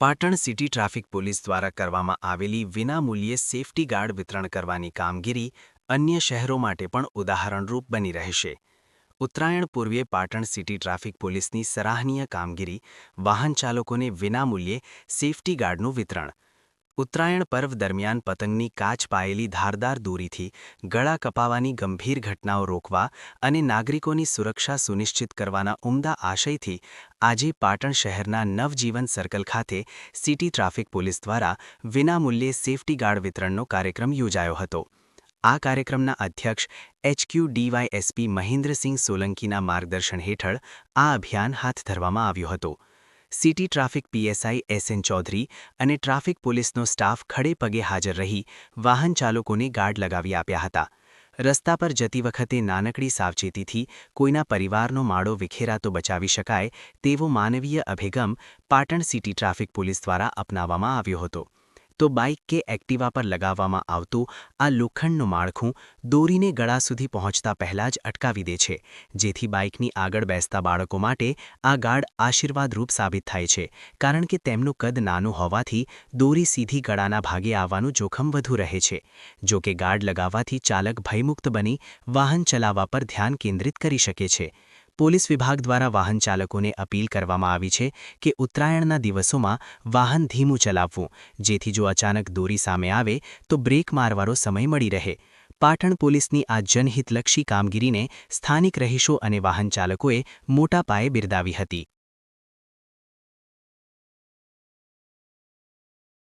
Patan city traffic police દ્વારા કરવામાં આવેલી વિનામૂલ્યે સેફટી ગાર્ડ વિતરણ કરવાની કામગીરી અન્ય શહેરો માટે પણ ઉદાહરણરૂપ બની રહેશે. ઉત્તરાયણ પૂર્વે પાટણ સિટી ટ્રાફિક પોલીસની સરાહનીય કામગીરી વાહન ચાલકોને વિનામૂલ્યે સેફટી ગાર્ડનું વિતરણ ઉત્તરાયણ પર્વ દરમિયાન પતંગની કાચ પાયેલી ધારદાર દૂરીથી ગળા કપાવાની ગંભીર ઘટનાઓ રોકવા અને નાગરિકોની સુરક્ષા સુનિશ્ચિત કરવાના ઉમદા આશયથી આજે પાટણ શહેરના નવજીવન સર્કલ ખાતે સિટી ટ્રાફિક પોલીસ દ્વારા વિનામૂલ્યે સેફટી ગાર્ડ વિતરણનો કાર્યક્રમ યોજાયો હતો. આ કાર્યક્રમના અધ્યક્ષ એચક્યુ ડીવાયએસપી મહેન્દ્રસિંહ સોલંકીના માર્ગદર્શન હેઠળ આ અભિયાન હાથ ધરવામાં આવ્યું હતું. City traffic PSI S N Chaudhary અને ટ્રાફિક પોલીસનો સ્ટાફ ખડે પગે હાજર રહી વાહન ચાલકોને ગાર્ડ લગાવી આપ્યા હતા. રસ્તા પર જતી વખતે નાનકડી સાવચેતીથી કોઈના પરિવારનો માળો વિખેરાતો બચાવી શકાય તેવો માનવીય અભિગમ પાટણ સિટી ટ્રાફિક પોલીસ દ્વારા અપનાવવામાં આવ્યો હતો. તો બાઇક કે એક્ટિવા પર લગાવવામાં આવતું આ લોખંડનું માળખું દોરીને ગળા સુધી પહોંચતા પહેલાં જ અટકાવી દે છે, જેથી બાઇકની આગળ બેસતા બાળકો માટે આ ગાર્ડ આશીર્વાદરૂપ સાબિત થાય છે, કારણ કે તેમનું કદ નાનું હોવાથી દોરી સીધી ગળાના ભાગે આવવાનું જોખમ વધુ રહે છે. જો કે ગાર્ડ લગાવવાથી ચાલક ભયમુક્ત બની વાહન ચલાવવા પર ધ્યાન કેન્દ્રિત કરી શકે છે. પોલીસ વિભાગ દ્વારા વાહન ચાલકોને અપીલ કરવામાં આવી છે કે ઉત્તરાયણના દિવસોમાં વાહન ધીમું ચલાવવું. જેથી જો અચાનક દોરી સામે આવે, તો બ્રેક મારવાનો સમય મળી રહે. પાટણ પોલીસની આ જનહિતલક્ષી કામગીરીને સ્થાનિક રહીશો અને વાહન ચાલકોએ મોટા પાયે બિરદાવી હતી.